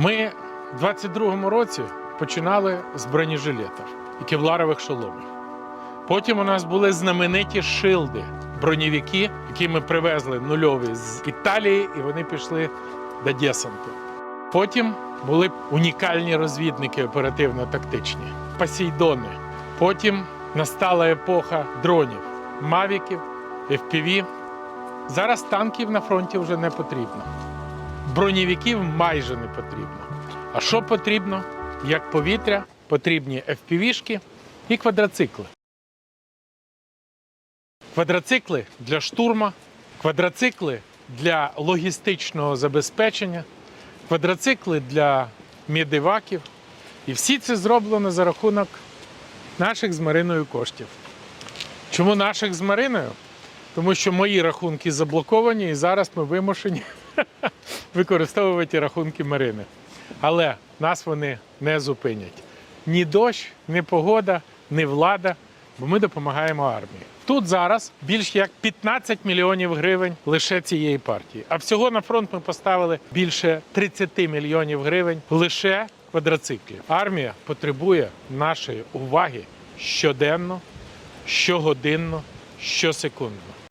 Ми в 22-му році починали з бронежилетів і кевларових шоломів. Потім у нас були знамениті шилди, бронєвики, які ми привезли нульові з Італії, і вони пішли до десанту. Потім були унікальні розвідники оперативно-тактичні, посейдони. Потім настала епоха дронів, мавіків, FPV. Зараз танків на фронті вже не потрібно. Бронєвиків майже не потрібно. А що потрібно? Як повітря, потрібні FPV-шки і квадроцикли. Квадроцикли для штурма, квадроцикли для логістичного забезпечення, квадроцикли для медиваків. І всі це зроблено за рахунок наших з Мариною коштів. Чому наших з Мариною? Тому що мої рахунки заблоковані, і зараз ми вимушені використовувати рахунки Марини. Але нас вони не зупинять. Ні дощ, ні погода, ні влада, бо ми допомагаємо армії. Тут зараз більш як 15 мільйонів гривень лише цієї партії. А всього на фронт ми поставили більше 30 мільйонів гривень лише квадроциклів. Армія потребує нашої уваги щоденно, щогодинно, щосекундно.